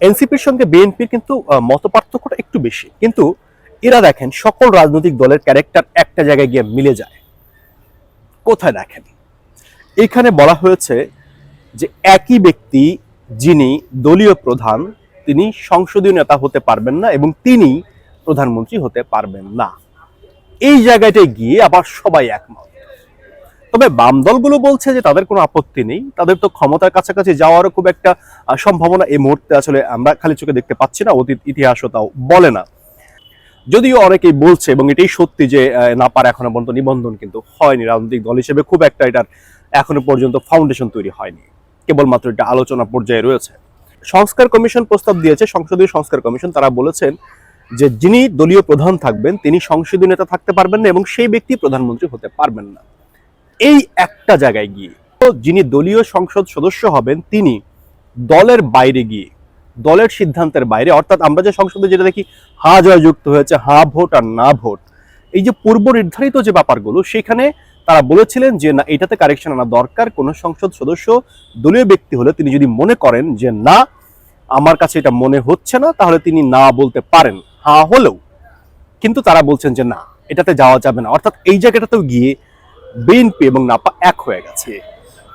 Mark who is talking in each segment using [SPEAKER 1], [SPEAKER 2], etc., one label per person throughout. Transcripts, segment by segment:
[SPEAKER 1] এনসিপির সঙ্গে বিএনপির কিন্তু মত পার্থক্যটা একটু বেশি। কিন্তু এরা দেখেন, সকল রাজনৈতিক দলের ক্যারেক্টার একটা জায়গায় গিয়ে মিলে যায়। কোথায় দেখেন? এখানে বলা হয়েছে যে একই ব্যক্তি যিনি দলীয় প্রধান, তিনি সংসদীয় নেতা হতে পারবেন না এবং তিনি প্রধানমন্ত্রী হতে পারবেন না। এই জায়গাটায় গিয়ে আবার সবাই একমত। তবে বাম দলগুলো বলছে যে তাদের কোনো আপত্তি নেই। তাদের তো ক্ষমতার কাছাকাছি যাওয়ারও খুব একটা সম্ভাবনা এই মুহূর্তে আসলে আমরা খালি চোখে দেখতে পাচ্ছি না অতীত ইতিহাসও তাও বলে না। যদিও অনেকেই বলছে এবং এটাই সত্যি যে আহ, নাপার এখনও পর্যন্ত নিবন্ধন কিন্তু হয়নি। রাজনৈতিক দল হিসেবে খুব একটা এটার এখনও পর্যন্ত ফাউন্ডেশন তৈরি হয়নি। কেবলমাত্র এটা আলোচনা পর্যায়ে রয়েছে। সংস্কার কমিশন প্রস্তাব দিয়েছে সংসদীয় সংস্কার কমিশন তারা বলেছেন যে যিনি দলীয় প্রধান থাকবেন তিনি সংসদীয় নেতা থাকতে পারবেন না এবং সেই ব্যক্তি প্রধানমন্ত্রী হতে পারবেন না। এই একটা জায়গায় গিয়ে তো যিনি দলীয় সংসদ সদস্য হবেন তিনি দলের বাইরে গিয়ে, দলের সিদ্ধান্তের বাইরে, অর্থাৎ আমরা যে সংসদে যেটা দেখি, হা জয় যুক্ত হয়েছে, হা ভোট আর না ভোট। এই যে পূর্ব নির্ধারিত যে ব্যাপারগুলো, সেখানে তারা বলেছিলেন যে না, এটাতে কারেকশন আনা দরকার। কোন সংসদ সদস্য দলীয় ব্যক্তি হলে তিনি যদি মনে করেন যে না, আমার কাছে এটা মনে হচ্ছে না, তাহলে তিনি না বলতে পারেন। হা হলেও। কিন্তু তারা বলছেন যে না, এটাতে যাওয়া যাবে না। অর্থাৎ এই জায়গাটাতেও গিয়ে বিএনপি এবং নাপা এক হয়ে গেছে।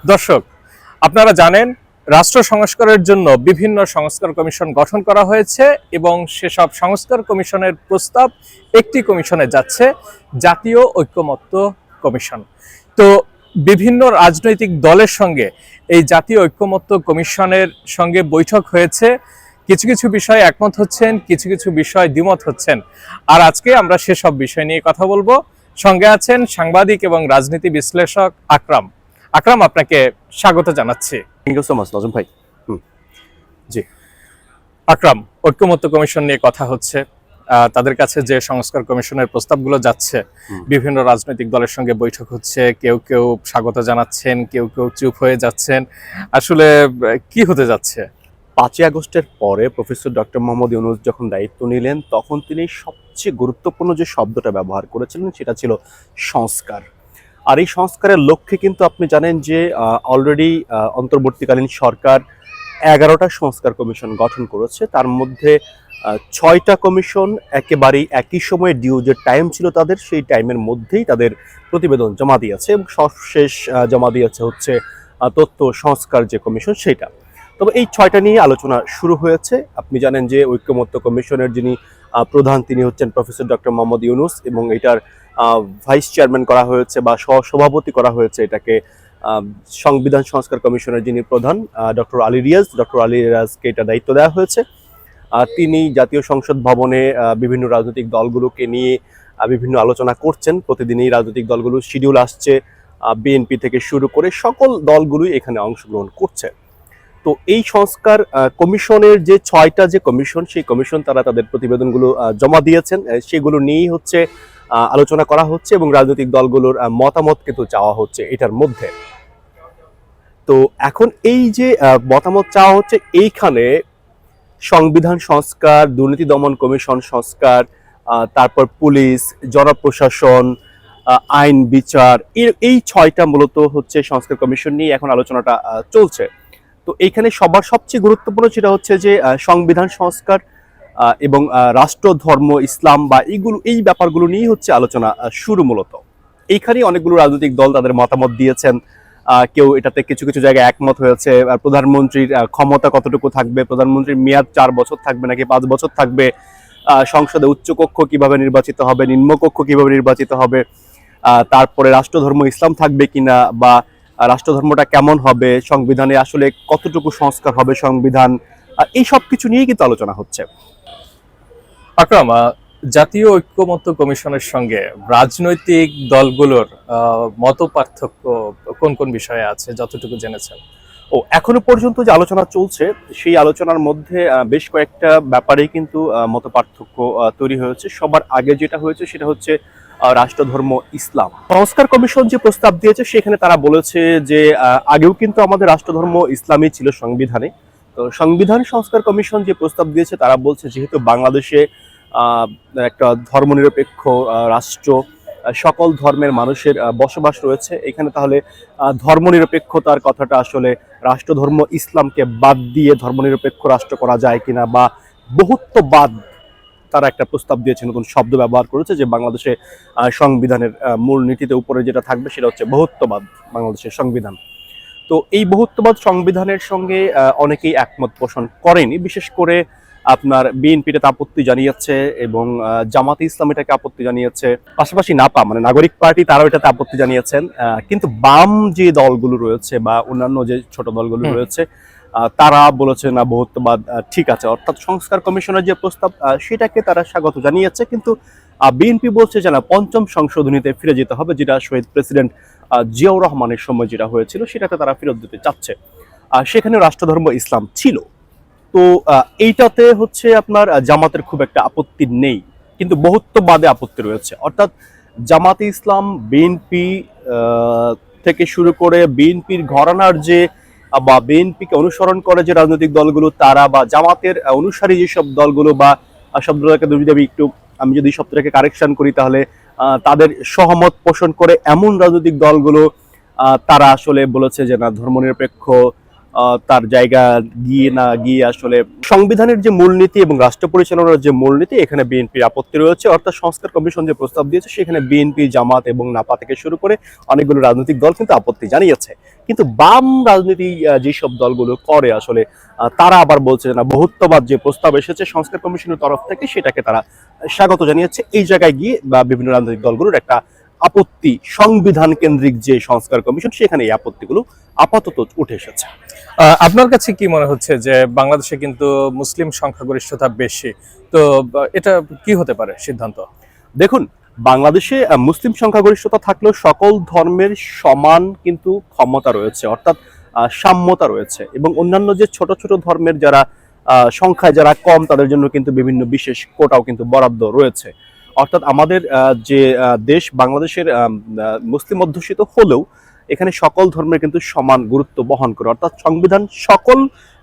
[SPEAKER 2] দর্শক, আপনারা জানেন, রাষ্ট্র সংস্কারের জন্য বিভিন্ন সংস্কার কমিশন গঠন করা হয়েছে এবং সেসব সংস্কার কমিশনের প্রস্তাব একটি কমিশনে যাচ্ছে, জাতীয় ঐক্যমত্য কমিশন। তো বিভিন্ন রাজনৈতিক দলের সঙ্গে এই জাতীয় ঐক্যমত্য কমিশনের সঙ্গে বৈঠক হয়েছে। কিছু কিছু বিষয়ে একমত হচ্ছেন, কিছু কিছু বিষয় দ্বিমত হচ্ছেন। আর আজকে আমরা সেসব বিষয় নিয়ে কথা বলব। সঙ্গে আছেন সাংবাদিক এবং রাজনীতি বিশ্লেষক আকরাম। আকরাম আপনাকে স্বাগত জানাচ্ছি।
[SPEAKER 1] Thank you so much Nazam ভাই।
[SPEAKER 2] আকরাম ঐক্যমত্য কমিশন নিয়ে কথা হচ্ছে। আহ, তাদের কাছে যে সংস্কার কমিশনের প্রস্তাবগুলো যাচ্ছে বিভিন্ন রাজনৈতিক দলের সঙ্গে বৈঠক হচ্ছে কেউ কেউ স্বাগত জানাচ্ছেন কেউ কেউ চুপ হয়ে যাচ্ছেন। আসলে কি হতে যাচ্ছে?
[SPEAKER 1] পাঁচই আগস্টের পরে প্রফেসর ডক্টর মোহাম্মদ ইউনুস যখন দায়িত্ব নিলেন, তখন তিনি সবচেয়ে গুরুত্বপূর্ণ যে শব্দটা ব্যবহার করেছিলেন সেটা ছিল সংস্কার। আর এই সংস্কারের লক্ষ্যে কিন্তু আপনি জানেন যে অলরেডি অন্তর্বর্তীকালীন সরকার এগারোটা সংস্কার কমিশন গঠন করেছে। তার মধ্যে ছয়টা কমিশন একেবারেই একই সময়ে ডিউ যে টাইম ছিল তাদের, সেই টাইমের মধ্যেই তাদের প্রতিবেদন জমা দিয়েছে এবং সবশেষ জমা দিয়েছে হচ্ছে তথ্য সংস্কার যে কমিশন সেটা তবে এই ছয়টা নিয়ে আলোচনা শুরু হয়েছে। আপনি জানেন যে ঐক্যমত্য কমিশনের যিনি প্রধান, তিনি হচ্ছেন প্রফেসর ডক্টর মোহাম্মদ ইউনুস এবং এটার ভাইস চেয়ারম্যান করা হয়েছে বা সহসভাপতি করা হয়েছে এটাকে সংবিধান সংস্কার কমিশনের যিনি প্রধান ডক্টর আলী রিয়াজ। ডক্টর আলী রিয়াজকে এটা দায়িত্ব দেওয়া হয়েছে। তিনি জাতীয় সংসদ ভবনে বিভিন্ন রাজনৈতিক দলগুলোকে নিয়ে বিভিন্ন আলোচনা করছেন। প্রতিদিনই রাজনৈতিক দলগুলোর শিডিউল আসছে বিএনপি থেকে শুরু করে সকল দলগুলোই এখানে অংশগ্রহণ করছে। তো এই সংস্কার কমিশনের যে ছয়টা যে কমিশন, সেই কমিশন তারা তাদের প্রতিবেদনগুলো জমা দিয়েছেন। সেগুলো নিয়েই হচ্ছে আলোচনা করা হচ্ছে এবং রাজনৈতিক দলগুলোর মতামত কিন্তু চাওয়া হচ্ছে এটার মধ্যে। তো এখন এই যে মতামত চাওয়া হচ্ছে, এইখানে সংবিধান সংস্কার, দুর্নীতি দমন কমিশন সংস্কার তারপর পুলিশ, জনপ্রশাসন আইন বিচার, এই ছয়টা মূলত হচ্ছে সংস্কার কমিশন নিয়ে এখন আলোচনাটা চলছে। তো এইখানে সবার সবচেয়ে গুরুত্বপূর্ণ সেটা হচ্ছে যে সংবিধান সংস্কার এবং রাষ্ট্র, ধর্ম, ইসলাম বা এইগুলো, এই ব্যাপারগুলো নিয়েই হচ্ছে আলোচনা শুরু মূলত। এইখানেই অনেকগুলো রাজনৈতিক দল তাদের মতামত দিয়েছেন কেউ এটাতে কিছু কিছু জায়গায় একমত হয়েছে, আর প্রধানমন্ত্রীর ক্ষমতা কতটুকু থাকবে, প্রধানমন্ত্রীর মেয়াদ চার বছর থাকবে নাকি পাঁচ বছর থাকবে সংসদে উচ্চকক্ষ কীভাবে নির্বাচিত হবে, নিম্নকক্ষ কীভাবে নির্বাচিত হবে তারপরে রাষ্ট্রধর্ম ইসলাম থাকবে কিনা, বা রাষ্ট্রধর্মটা কেমন হবে সংবিধানে আসলে কতটুকু সংস্কার হবে সংবিধান এই সব কিছু নিয়েই কিন্তু আলোচনা হচ্ছে।
[SPEAKER 2] আকরাম জাতীয় ঐক্যমত্য কমিশনের সঙ্গে রাজনৈতিক দলগুলোর মত পার্থক্য কোন কোন বিষয়ে আছে যতটুকু জেনেছেন?
[SPEAKER 1] ও এখনও পর্যন্ত যে আলোচনা চলছে সেই আলোচনার মধ্যে বেশ কয়েকটা ব্যাপারেই কিন্তু মত পার্থক্য তৈরি হয়েছে। সবার আগে যেটা হয়েছে সেটা হচ্ছে রাষ্ট্রধর্ম ইসলাম। সংস্কার কমিশন যে প্রস্তাব দিয়েছে, সেখানে তারা বলেছে যে আগেও কিন্তু আমাদের রাষ্ট্রধর্ম ইসলামই ছিল সংবিধানে। তো সংবিধান সংস্কার কমিশন যে প্রস্তাব দিয়েছে, তারা বলছে যেহেতু বাংলাদেশে একটা ধর্মনিরপেক্ষ রাষ্ট্র সকল ধর্মের মানুষের বসবাস রয়েছে, এখানে তাহলে ধর্মনিরপেক্ষতার কথাটা আসলে রাষ্ট্রধর্ম ইসলামকে বাদ দিয়ে ধর্মনিরপেক্ষ রাষ্ট্র করা যায় কিনা বা বহুত্ববাদ তারা একটা প্রস্তাব দিয়েছে, নতুন শব্দ ব্যবহার করেছে যে বাংলাদেশে সংবিধানের মূল নীতিতে উপরে যেটা থাকবে সেটা হচ্ছে বহুত্ববাদ, বাংলাদেশের সংবিধান। তো এই বহুত্ববাদ সংবিধানের সঙ্গে অনেকেই একমত পোষণ করেনি, বিশেষ করে আপনার বিএনপি এটাতে আপত্তি জানিয়েছে এবং জামাতে ইসলাম এটাকে আপত্তি জানিয়েছে। পাশাপাশি নাপা মানে নাগরিক পার্টি তারাও এটাতে আপত্তি জানিয়েছেন। কিন্তু বাম যে দলগুলো রয়েছে বা অন্যান্য যে ছোট দলগুলো রয়েছে তারা বলেছে না বহুত্ববাদ ঠিক আছে। অর্থাৎ সংস্কার কমিশনের যে প্রস্তাব সেটাকে তারা স্বাগত জানিয়েছে কিন্তু বিএনপি বলছে যে না পঞ্চম সংশোধনীতে ফিরে যেতে হবে যেটা শহীদ প্রেসিডেন্ট জিয়াউর রহমানের সময় যেটা হয়েছিল সেটাতে তারা ফেরত দিতে চাচ্ছে। আর সেখানে রাষ্ট্রধর্ম ইসলাম ছিল। তো এইটাতে হচ্ছে আপনার জামাতের খুব একটা আপত্তি নেই। কিন্তু বহুত্ববাদে আপত্তি রয়েছে। অর্থাৎ জামাতে ইসলাম, বিএনপি থেকে শুরু করে বিএনপির ঘরানার যে বা বিএনপিকে অনুসরণ করে যে রাজনৈতিক দলগুলো, তারা বা জামাতের অনুসারী যেসব দলগুলো বা শব্দটাকে যদি আমি একটু, আমি যদি শব্দটাকে কারেকশন করি তাহলে তাদের সহমত পোষণ করে এমন রাজনৈতিক দলগুলো তারা আসলে বলেছে যে, না, ধর্মনিরপেক্ষ তার জায়গা গিয়ে না গিয়ে আসলে সংবিধানের যে মূলনীতি এবং রাষ্ট্র পরিচালনার যে মূলনীতি, এখানে বিএনপির আপত্তি রয়েছে। অর্থাৎ সংস্কার কমিশন যে প্রস্তাব দিয়েছে, সেখানে বিএনপি, জামাত এবং নাপা থেকে শুরু করে অনেকগুলো রাজনৈতিক দল কিন্তু আপত্তি জানিয়েছে। কিন্তু বাম রাজনীতি যেসব দলগুলো করে আসলে তারা আবার বলছে না, বহুত্ববাদ যে প্রস্তাব এসেছে সংস্কার কমিশনের তরফ থেকে, সেটাকে তারা স্বাগত জানিয়েছে। এই জায়গায় গিয়ে বা বিভিন্ন রাজনৈতিক দলগুলোর একটা আপত্তি সংবিধান কেন্দ্রিক যে সংস্কার কমিশন সেখানে এই আপত্তিগুলো আপাতত উঠে এসেছে।
[SPEAKER 2] আপনার কাছে কি মনে হচ্ছে যে বাংলাদেশে কিন্তু মুসলিম সংখ্যাগরিষ্ঠতা বেশি? তো এটা কি হতে পারে সিদ্ধান্ত?
[SPEAKER 1] দেখুন বাংলাদেশে মুসলিম সংখ্যাগরিষ্ঠতা থাকলেও সকল ধর্মের সমান কিন্তু ক্ষমতা রয়েছে অর্থাৎ সাম্যতা রয়েছে এবং অন্যান্য যে ছোট ছোট ধর্মের যারা আহ, সংখ্যায় যারা কম তাদের জন্য কিন্তু বিভিন্ন বিশেষ কোটাও কিন্তু বরাদ্দ রয়েছে। অর্থাৎ আমাদের যে দেশ বাংলাদেশের মুসলিম অধ্যুষিত হলেও এখানে সকল ধর্মের কিন্তু সমান গুরুত্ব বহন করে। অর্থাৎ সংবিধান সকল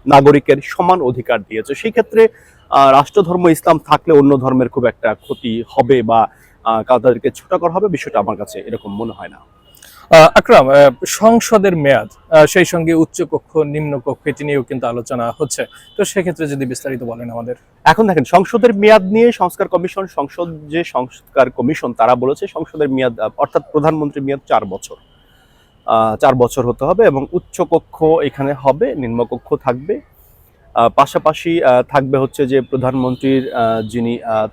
[SPEAKER 1] নাগরিকের সমান অধিকার দিয়েছে। সেই ক্ষেত্রে রাষ্ট্রধর্ম, ইসলাম থাকলে অন্য ধর্মের খুব একটা ক্ষতি হবে বা তাদেরকে ছোট করা হবে, বিষয়টা আমার কাছে এরকম মনে হয় না।
[SPEAKER 2] আকরাম সংসদের মেয়াদ সেই সঙ্গে উচ্চকক্ষ, নিম্নকক্ষ, এটি নিয়েও কিন্তু আলোচনা হচ্ছে। তো সেক্ষেত্রে যদি বিস্তারিত বলেন আমাদের।
[SPEAKER 1] এখন দেখেন, সংসদের মেয়াদ নিয়ে সংস্কার কমিশন, সংসদ যে সংস্কার কমিশন তারা বলেছে, সংসদের মেয়াদ, অর্থাৎ প্রধানমন্ত্রীর মেয়াদ চার বছর। চার বছর হতে হবে এবং উচ্চকক্ষ এখানে হবে, নিম্নকক্ষ থাকবে। পাশাপাশি থাকবে হচ্ছে যে প্রধানমন্ত্রীর যিনি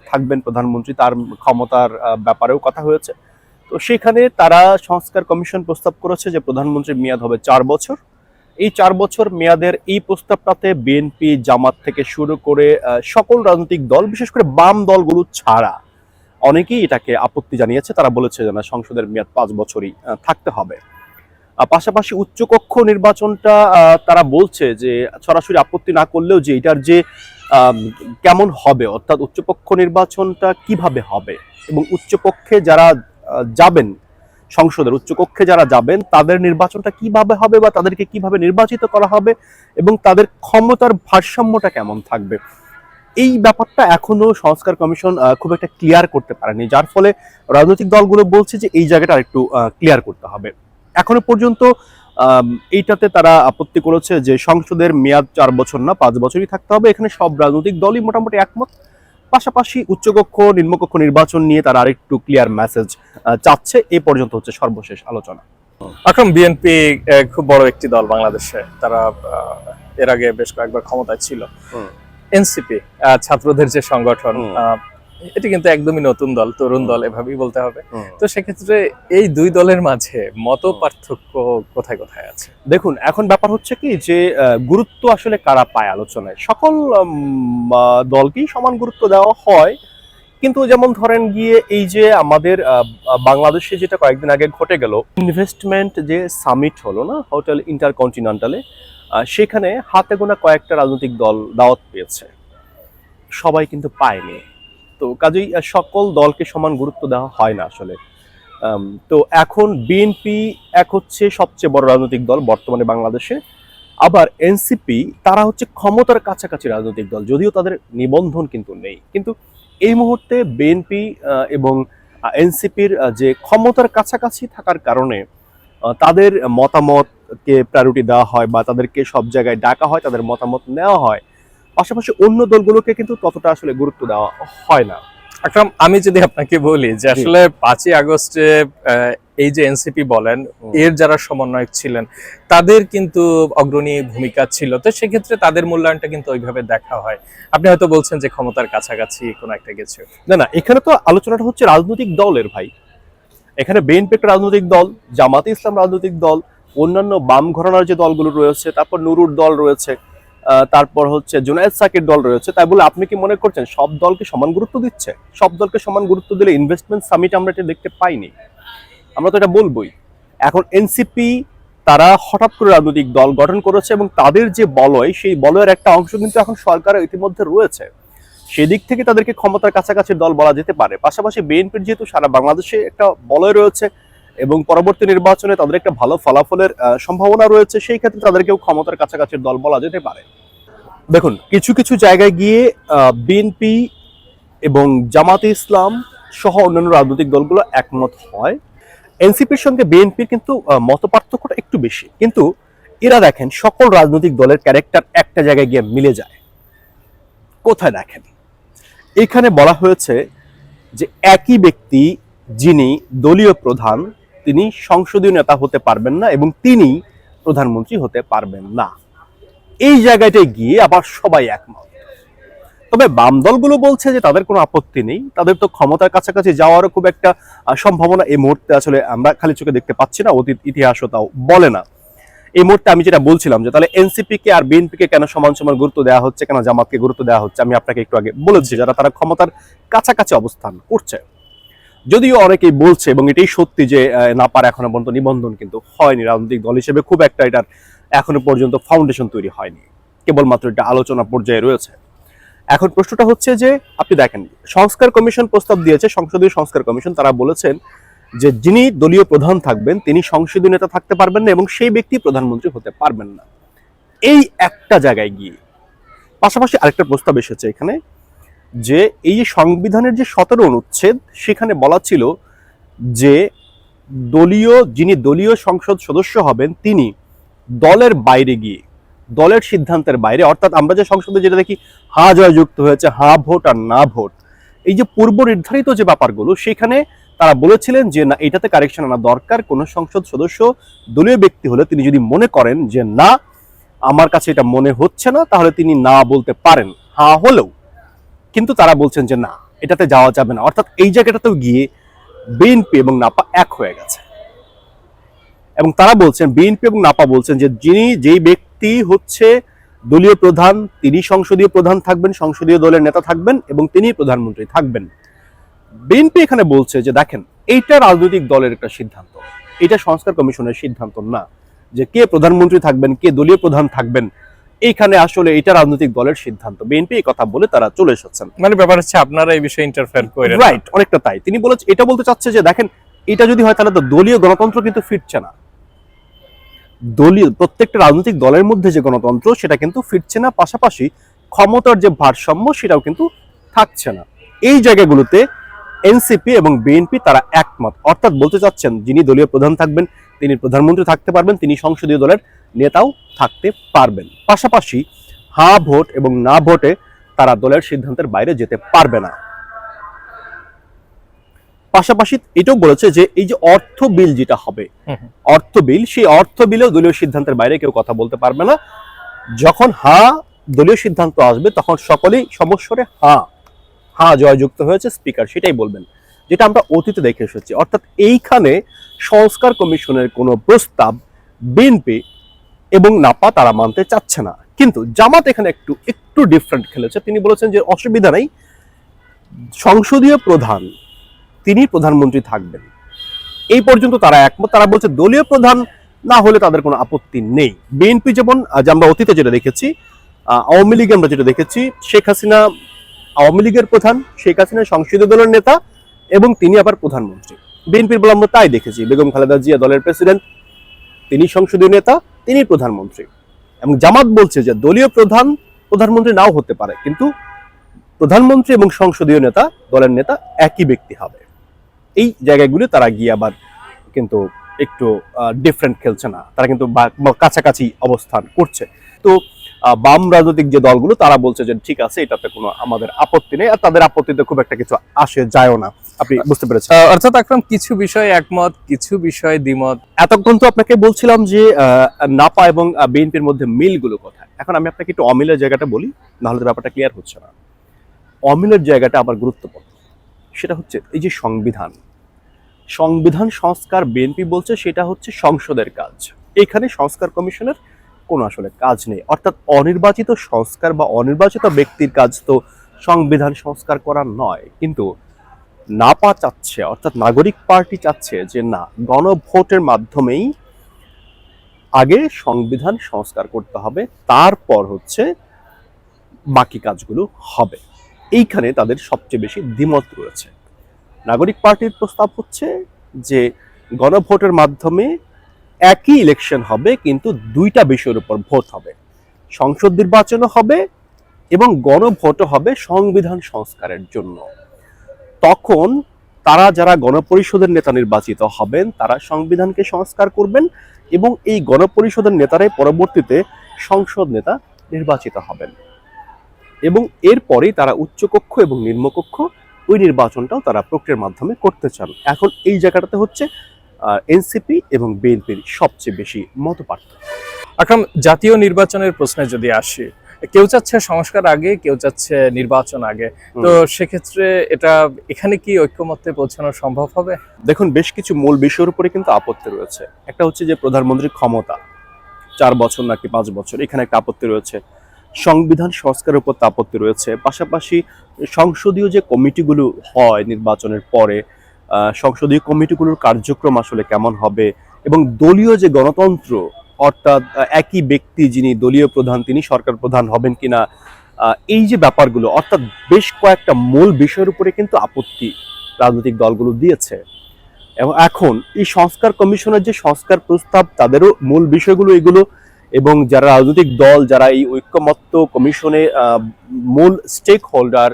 [SPEAKER 1] থাকবেন প্রধানমন্ত্রী, তার ক্ষমতার ব্যাপারেও কথা হয়েছে। তো সেখানে তারা সংস্কার কমিশন প্রস্তাব করেছে যে প্রধানমন্ত্রীর মেয়াদ হবে চার বছর। এই চার বছর মেয়াদের এই প্রস্তাবটাতে বিএনপি জামাত থেকে শুরু করে সকল রাজনৈতিক দল, বিশেষ করে বাম দলগুলো ছাড়া অনেকেই এটাকে আপত্তি জানিয়েছে। তারা বলেছে যে না, সংসদের মেয়াদ পাঁচ বছরই থাকতে হবে। পাশাপাশি উচ্চকক্ষ নির্বাচনটা তারা বলছে যে সরাসরি আপত্তি না করলেও যে এটার যে কেমন হবে, অর্থাৎ উচ্চপক্ষ নির্বাচনটা কীভাবে হবে এবং উচ্চপক্ষে যারা যাবেন সংসদের উচ্চকক্ষে যারা যাবেন, তাদের নির্বাচনটা কীভাবে হবে বা তাদেরকে কীভাবে নির্বাচিত করা হবে এবং তাদের ক্ষমতার ভারসাম্যটা কেমন থাকবে? এই ব্যাপারটা এখনও সংস্কার কমিশন খুব একটা ক্লিয়ার করতে পারেনি, যার ফলে রাজনৈতিক দলগুলো বলছে যে এই জায়গাটা একটু ক্লিয়ার করতে হবে। এখনও পর্যন্ত এইটাতে তারা আপত্তি করেছে যে সংসদের মেয়াদ চার বছর না, পাঁচ বছরই থাকতে হবে। এখানে সব রাজনৈতিক দলই মোটামুটি একমত। পাশাপাশি উচ্চকক্ষ নিম্নকক্ষ নির্বাচন নিয়ে তারা আরেকটু ক্লিয়ার মেসেজ চাচ্ছে। এ পর্যন্ত হচ্ছে সর্বশেষ আলোচনা।
[SPEAKER 2] এখন বিএনপি খুব বড় একটি দল বাংলাদেশে। তারা এর আগে বেশ কয়েকবার ক্ষমতায় ছিল। এনসিপি ছাত্রদের যে সংগঠন এটি কিন্তু একদমই নতুন দল তরুণ দল এভাবেই বলতে হবে। তো সেক্ষেত্রে এই দুই দলের মাঝে মত পার্থক্য কোথায় কোথায় আছে?
[SPEAKER 1] দেখুন এখন ব্যাপার হচ্ছে কি যে গুরুত্ব আসলে কারা পায় আলোচনায়? সকল দলকেই সমান গুরুত্ব দেওয়া হয়। কিন্তু যেমন ধরেন গিয়ে এই যে আমাদের বাংলাদেশে যেটা কয়েকদিন আগে ঘটে গেল ইনভেস্টমেন্ট যে সামিট হলো না হোটেল ইন্টারকন্টিনেন্টালে সেখানে হাতে গোনা কয়েকটা রাজনৈতিক দল দাওয়াত পেয়েছে। সবাই কিন্তু পায়নি। তো কাজেই সকল দলকে সমান গুরুত্ব দেওয়া হয় না আসলে। তো এখন বিএনপি এক হচ্ছে সবচেয়ে বড় রাজনৈতিক দল বর্তমানে বাংলাদেশে। আবার এনসিপি তারা হচ্ছে ক্ষমতার কাছাকাছি রাজনৈতিক দল, যদিও তাদের নিবন্ধন কিন্তু নেই। কিন্তু এই মুহূর্তে বিএনপি এবং এনসিপির যে ক্ষমতার কাছাকাছি থাকার কারণে তাদের মতামতকে প্রায়োরিটি দেওয়া হয় বা তাদেরকে সব জায়গায় ডাকা হয়, তাদের মতামত নেওয়া হয়। পাশাপাশি অন্য দলগুলোকে কিন্তু ততটা আসলে গুরুত্ব দেওয়া হয় না।
[SPEAKER 2] আকরাম আমি যদি আপনাকে বলি যে আসলে পাঁচই আগস্টে এই যে এনসিপি বলেন এর যারা সমন্বয়ক ছিলেন তাদের কিন্তু অগ্রণী ভূমিকা ছিল। তো সেক্ষেত্রে তাদের মূল্যায়নটা কিন্তু ওইভাবে দেখা হয়। আপনি হয়তো বলছেন যে ক্ষমতার কাছাকাছি কোনো একটা কিছু।
[SPEAKER 1] না না এখানে তো আলোচনাটা হচ্ছে রাজনৈতিক দলের ভাই। এখানে বিএনপি একটা রাজনৈতিক দল জামাতে ইসলাম রাজনৈতিক দল অন্যান্য বাম ঘরানার যে দলগুলো রয়েছে তারপর নুরুর দল রয়েছে। তারপর হচ্ছে জুনায়দ সাকির দল রয়েছে, তাই বলে আপনি কি মনে করছেন সব দলকে সমান গুরুত্ব দিচ্ছে? সব দলকে সমান গুরুত্ব দিলে ইনভেস্টমেন্ট সামিট আমরা এটা দেখতে পাইনি? আমরা তো এটা বলবোই। এখন এনসিপি তারা হঠাৎ করে রাজনৈতিক দল গঠন করেছে এবং তাদের যে বলয়, সেই বলয়ের একটা অংশ কিন্তু এখন সরকারের ইতিমধ্যে রয়েছে। সেদিক থেকে তাদেরকে ক্ষমতার কাছাকাছি দল বলা যেতে পারে। পাশাপাশি বিএনপির যেহেতু সারা বাংলাদেশে একটা বলয় রয়েছে এবং পরবর্তী নির্বাচনে তাদের একটা ভালো ফলাফলের সম্ভাবনা রয়েছে, সেই ক্ষেত্রে তাদেরকেও ক্ষমতার কাছাকাছি দল বলা যেতে পারে। দেখুন, কিছু কিছু জায়গায় গিয়ে বিএনপি এবং জামাতে ইসলাম সহ অন্যান্য রাজনৈতিক দলগুলো একমত হয়। এনসিপির সঙ্গে বিএনপির কিন্তু মত পার্থক্যটা একটু বেশি। কিন্তু এরা দেখেন, সকল রাজনৈতিক দলের ক্যারেক্টার একটা জায়গায় গিয়ে মিলে যায়। কোথায় দেখেন? এখানে বলা হয়েছে যে একই ব্যক্তি যিনি দলীয় প্রধান তিনি সংসদীয় নেতা হতে পারবেন না এবং তিনি প্রধানমন্ত্রী হতে পারবেন না। এই জায়গাটায় গিয়ে আবার সবাই একমত। তবে বাম দলগুলো বলছে যে তাদের কোনো আপত্তি নেই। তাদের তো ক্ষমতার কাছাকাছি যাওয়ারও খুব একটা সম্ভাবনা এই মুহূর্তে আসলে আমরা খালি চোখে দেখতে পাচ্ছি না, অতীত ইতিহাসও তাও বলে না। এই মুহূর্তে আমি যেটা বলছিলাম যে তাহলে এনসিপি কে আর বিএনপি কে কেন সমান সমান গুরুত্ব দেওয়া হচ্ছে, কেন জামাতকে গুরুত্ব দেওয়া হচ্ছে, আমি আপনাকে একটু আগে বলেছি যারা তারা ক্ষমতার কাছাকাছি অবস্থান করছে। যদিও অনেকেই বলছে, এবং এটাই সত্যি যে নাপার এখনও পর্যন্ত নিবন্ধন কিন্তু হয়নি। রাজনৈতিক দল হিসেবে খুব একটা এটার এখনও পর্যন্ত ফাউন্ডেশন তৈরি হয়নি। কেবলমাত্র এটা আলোচনা পর্যায়ে রয়েছে। এখন প্রশ্নটা হচ্ছে যে, আপনি দেখেন, সংস্কার কমিশন প্রস্তাব দিয়েছে, সংসদীয় সংস্কার কমিশন, তারা বলেছেন যে, যিনি দলীয় প্রধান থাকবেন, তিনি সংসদীয় নেতা থাকতে পারবেন না, এবং সেই ব্যক্তি প্রধানমন্ত্রী হতে পারবেন না। এই একটা জায়গায় গিয়ে। পাশাপাশি আরেকটা প্রস্তাব এসেছে এখানে যে এই যে সংবিধানের যে সতেরো অনুচ্ছেদ, সেখানে বলা ছিল যে দলীয়, যিনি দলীয় সংসদ সদস্য হবেন, তিনি দলের বাইরে গিয়ে, দলের সিদ্ধান্তের বাইরে, অর্থাৎ আমরা যে সংসদে যেটা দেখি, হা জয় যুক্ত হয়েছে, হা ভোট আর না ভোট। এই যে পূর্ব নির্ধারিত যে ব্যাপারগুলো, সেখানে তারা বলেছিলেন যে না, এটাতে কারেকশন আনা দরকার। কোন সংসদ সদস্য দলীয় ব্যক্তি হলে তিনি যদি মনে করেন যে না, আমার কাছে এটা মনে হচ্ছে না, তাহলে তিনি না বলতে পারেন। হা হলেও কিন্তু তারা বলছেন যে না, এটাতে যাওয়া যাবে না। অর্থাৎ এই জায়গাটাতেও গিয়ে বিএনপি এবং নাপা এক হয়ে গেছে। এবং তারা বলছেন বিএনপি এবং নাপা বলছেন যে যিনি যেই ব্যক্তি হচ্ছে দলীয় প্রধান, তিনি সংসদীয় প্রধান থাকবেন, সংসদীয় দলের নেতা থাকবেন এবং তিনি প্রধানমন্ত্রী থাকবেন। বিএনপি এখানে বলছে যে, দেখেন, এইটা রাজনৈতিক দলের একটা সিদ্ধান্ত। এটা সংস্কার কমিশনের সিদ্ধান্ত না যে কে প্রধানমন্ত্রী থাকবেন, কে দলীয় প্রধান থাকবেন। এইখানে আসলে এটা রাজনৈতিক দলের সিদ্ধান্ত। বিএনপি এই কথা বলে তারা চলে এসেছেন।
[SPEAKER 2] মানে ব্যাপার হচ্ছে আপনারা এই বিষয়ে ইন্টারফেয়ার করেন
[SPEAKER 1] রাইট অনেকটা তাই। তিনি বলেছে এটা বলতে চাচ্ছে যে দেখেন এটা যদি হয় তাহলে তো দলীয় গণতন্ত্র কিন্তু ফিরছে না। দলীয় প্রত্যেকটা রাজনৈতিক দলের মধ্যে যে গণতন্ত্র সেটা কিন্তু ফিরছে না। পাশাপাশি ক্ষমতার যে ভারসাম্য সেটাও কিন্তু থাকছে না। এই জায়গাগুলোতে এনসিপি এবং বিএনপি তারা একমত। অর্থাৎ বলতে চাচ্ছেন যিনি দলীয় প্রধান থাকবেন তিনি প্রধানমন্ত্রী থাকতে পারবেন তিনি সংসদীয় দলের নেতাও থাকতে পারবেন। পাশাপাশি হা ভোট এবং না ভোটে তারা দলের সিদ্ধান্তের বাইরে যেতে পারবে না। পাশাপাশি এটাও বলেছে যে এই যে অর্থ বিল যেটা হবে। অর্থ বিল সেই অর্থ বিলেও দলীয় সিদ্ধান্তের বাইরে কেউ কথা বলতে পারবে না। যখন হা দলীয় সিদ্ধান্ত আসবে তখন সকলেই সমস্বরে হা হা জয়যুক্ত হয়েছে স্পিকার সেটাই বলবেন। যেটা আমরা অতীতে দেখে এসেছি। অর্থাৎ এইখানে সংস্কার কমিশনের কোনো প্রস্তাব বিএনপি এবং নাপা তারা মানতে চাচ্ছে না। কিন্তু জামাত এখানে একটু একটু ডিফারেন্ট খেলেছে। তিনি বলেছেন যে অসুবিধা নেই। সংসদীয় প্রধান, তিনি প্রধানমন্ত্রী থাকবেন। এই পর্যন্ত তারা একমত। তারা বলছে দলীয় প্রধান না হলে তাদের কোনো আপত্তি নেই। বিএনপি যেমন যে আমরা অতীতে যেটা দেখেছি আওয়ামী লীগে আমরা যেটা দেখেছি, শেখ হাসিনা আওয়ামী লীগের প্রধান, শেখ হাসিনা সংসদীয় দলের নেতা এবং তিনি আবার প্রধানমন্ত্রী। বিএনপির বলে আমরা তাই দেখেছি। বেগম খালেদা জিয়া দলের প্রেসিডেন্ট, তিনি সংসদীয় নেতা। তিনি প্রধানমন্ত্রী। এবং জামাত বলছে যে দলীয় প্রধান প্রধানমন্ত্রী নাও হতে পারে, কিন্তু প্রধানমন্ত্রী এবং সংসদীয় নেতা, দলের নেতা একই ব্যক্তি হবে। এই জায়গাগুলি তারা গিয়ে আবার কিন্তু একটু ডিফারেন্ট খেলছে না। তারা কিন্তু কাছাকাছি অবস্থান করছে। তো বাম রাজনৈতিক যে দলগুলো তারা বলছে যে ঠিক আছে এটাতে কোনো আমাদের আপত্তি নেই আর তাদের আপত্তিতে খুব একটা কিছু আসে যায়ও না। আপনি বুঝতে পেরেছেন?
[SPEAKER 2] অর্থাৎ আকরাম কিছু বিষয়ে একমত কিছু বিষয়ে দ্বিমত।
[SPEAKER 1] এতক্ষণ তো আপনাকে বলছিলাম যে নাপা এবং বিএনপির মধ্যে মিলগুলো কোথায়? এখন আমি আপনাকে একটু অমিলের জায়গাটা বলি নাহলে তো ব্যাপারটা ক্লিয়ার হচ্ছে না। অমিলের জায়গাটা আবার গুরুত্বপূর্ণ। সেটা হচ্ছে এই যে সংবিধান। সংবিধান সংস্কার বিএনপি বলছে সেটা হচ্ছে সংসদের কাজ। এখানে সংস্কার কমিশনের কোনো আসলে কাজ নেই। অর্থাৎ অনির্বাচিত সংস্কার বা অনির্বাচিত ব্যক্তির কাজ তো সংবিধান সংস্কার করা নয়। কিন্তু নাপা চাচ্ছে, অর্থাৎ নাগরিক পার্টি চাচ্ছে যে না, গণভোটের মাধ্যমেই আগে সংবিধান সংস্কার করতে হবে, তারপর হচ্ছে বাকি কাজগুলো হবে। এইখানে তাদের সবচেয়ে বেশি দ্বিমত রয়েছে। নাগরিক পার্টির প্রস্তাব হচ্ছে যে গণভোটের মাধ্যমে একই ইলেকশন হবে, কিন্তু দুইটা বিষয়ের উপর ভোট হবে। সংসদ নির্বাচনও হবে এবং গণভোটও হবে সংবিধান সংস্কারের জন্য। তখন তারা যারা গণপরিষদের নেতা নির্বাচিত হবেন, তারা সংবিধানকে সংস্কার করবেন এবং এই গণপরিষদের নেতারাই পরবর্তীতে সংসদ নেতা নির্বাচিত হবেন। এবং এরপরেই তারা উচ্চকক্ষ এবং নিম্নকক্ষ ওই নির্বাচনটাও তারা প্রক্রিয়ার মাধ্যমে করতে চান। এখন এই জায়গাটাতে হচ্ছে এনসিপি এবং বিএনপির সবচেয়ে বেশি মত
[SPEAKER 2] আকরাম জাতীয় নির্বাচনের প্রশ্নে যদি আসি কেউ চাচ্ছে সংস্কার আগে কেউ চাচ্ছে নির্বাচন আগে। তো সেক্ষেত্রে এটা এখানে কি ঐক্যমত্যে পৌঁছানো সম্ভব হবে?
[SPEAKER 1] দেখুন বেশ কিছু মূল বিষয়ের উপরে কিন্তু আপত্তি রয়েছে। একটা হচ্ছে যে প্রধানমন্ত্রীর ক্ষমতা চার বছর নাকি পাঁচ বছর এখানে একটা আপত্তি রয়েছে। সংবিধান সংস্কারের উপর তা আপত্তি রয়েছে। পাশাপাশি সংসদীয় যে কমিটিগুলো হয় নির্বাচনের পরে সংসদীয় কমিটিগুলোর কার্যক্রম আসলে কেমন হবে? এবং দলীয় যে গণতন্ত্র, অর্থাৎ একই ব্যক্তি যিনি দলীয় প্রধান, তিনি সরকার প্রধান হবেন কিনা এই যে ব্যাপারগুলো, অর্থাৎ বেশ কয়েকটা মূল বিষয়ের উপরে কিন্তু আপত্তি রাজনৈতিক দলগুলো দিয়েছে। এবং এখন এই সংস্কার কমিশনের যে সংস্কার প্রস্তাব, তাদেরও মূল বিষয়গুলো এগুলো, এবং যারা রাজনৈতিক দল, যারা এই ঐক্যমত্য কমিশনে মূল স্টেক হোল্ডার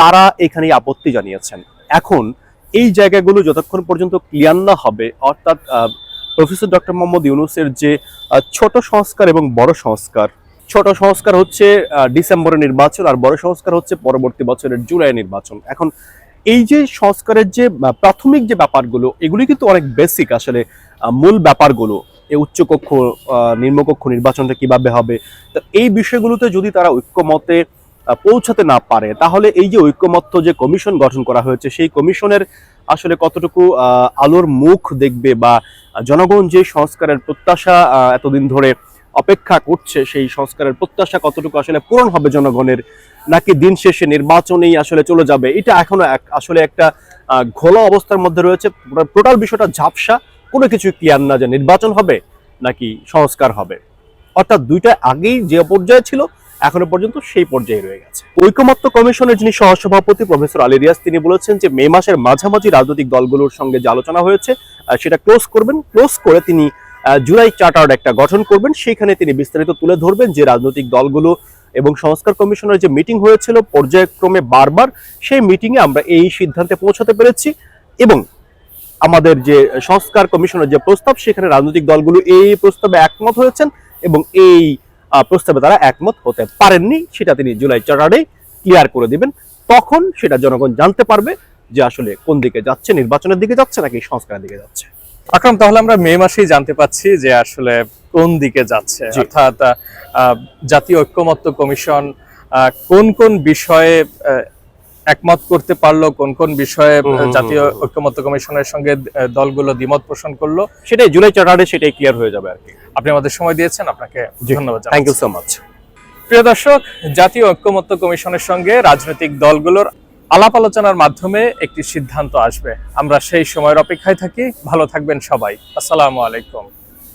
[SPEAKER 1] তারা এখানে আপত্তি জানিয়েছেন। এখন এই জায়গাগুলো যতক্ষণ পর্যন্ত ক্লিয়ার না হবে, অর্থাৎ প্রফেসর ডক্টর মোহাম্মদ ইউনুসের যে ছোট সংস্কার এবং বড় সংস্কার, ছোট সংস্কার হচ্ছে ডিসেম্বরের নির্বাচন আর বড় সংস্কার হচ্ছে পরবর্তী বছরের জুলাই নির্বাচন। এখন, এই যে সংস্কারের যে প্রাথমিক যে ব্যাপারগুলো, এগুলি কিন্তু অনেক বেসিক আসলে মূল ব্যাপারগুলো। এই উচ্চকক্ষ নিম্নকক্ষ নির্বাচনটা কীভাবে হবে? তো এই বিষয়গুলোতে যদি তারা ঐক্যমতে পৌঁছাতে না পারে, তাহলে এই যে ঐক্যমত্য যে কমিশন গঠন করা হয়েছে, সেই কমিশনের আসলে কতটুকু আলোর মুখ দেখবে বা জনগণ যে সংস্কারের প্রত্যাশা এতদিন ধরে অপেক্ষা করছে, সেই সংস্কারের প্রত্যাশা কতটুকু আসলে পূরণ হবে জনগণের, নাকি দিন শেষে নির্বাচনেই আসলে চলে যাবে? এটা এখনও এক- আসলে একটা ঘোলা অবস্থার মধ্যে রয়েছে। টোটাল বিষয়টা ঝাপসা, কোনো কিছু ক্লিয়ার না যে নির্বাচন হবে, নাকি সংস্কার হবে। অর্থাৎ দুইটা আগেই যে পর্যায়ে ছিল এখনও পর্যন্ত সেই পর্যায়ে রয়ে গেছে। ঐকমত্য কমিশনের যিনি সহসভাপতি প্রফেসর আলী রিয়াজ, তিনি বলেছেন যে মে মাসের মাঝামাঝি রাজনৈতিক দলগুলোর সঙ্গে যে আলোচনা হয়েছে সেটা ক্লোজ করবেন। ক্লোজ করে তিনি জুলাই চার্টার্ড একটা গঠন করবেন। সেখানে তিনি বিস্তারিত তুলে ধরবেন যে রাজনৈতিক দলগুলো এবং সংস্কার কমিশনের যে মিটিং হয়েছিল পর্যায়ক্রমে বারবার, সেই মিটিংয়ে আমরা এই সিদ্ধান্তে পৌঁছাতে পেরেছি এবং আমাদের যে সংস্কার কমিশনের যে প্রস্তাব, সেখানে রাজনৈতিক দলগুলো এই প্রস্তাবে একমত হয়েছেন এবং এই প্রস্তাবে তারা একমত হতে পারেননি। সেটা তিনি জুলাই চার্টারে ক্লিয়ার করে দিবেন। তখন সেটা জনগণ জানতে পারবে যে আসলে কোন দিকে যাচ্ছে নির্বাচনের দিকে যাচ্ছে নাকি সংস্কারের দিকে যাচ্ছে।
[SPEAKER 2] আকরাম তাহলে আমরা মে মাসেই জানতে পাচ্ছি যে আসলে কোন দিকে যাচ্ছে। অর্থাৎ জাতীয় ঐক্যমত্য কমিশন কোন কোন বিষয়ে একমত করতে পারল কোন কোন বিষয়ে জাতীয়। ঐক্যমত্য কমিশনের সঙ্গে দলগুলো দ্বিমত পোষণ করল।
[SPEAKER 1] সেটাই জুলাই চার্টারে সেটাই ক্লিয়ার হয়ে যাবে আর কি।
[SPEAKER 2] আপনি আমাদের সময় দিয়েছেন আপনাকে ধন্যবাদ
[SPEAKER 1] থ্যাংক ইউ সো মাচ
[SPEAKER 2] প্রিয় দর্শক জাতীয় ঐক্যমত্য কমিশনের সঙ্গে রাজনৈতিক দলগুলোর আলাপ আলোচনার মাধ্যমে একটি সিদ্ধান্ত আসবে। আমরা সেই সময়ের অপেক্ষায় থাকি। ভালো থাকবেন সবাই। আসসালামু আলাইকুম।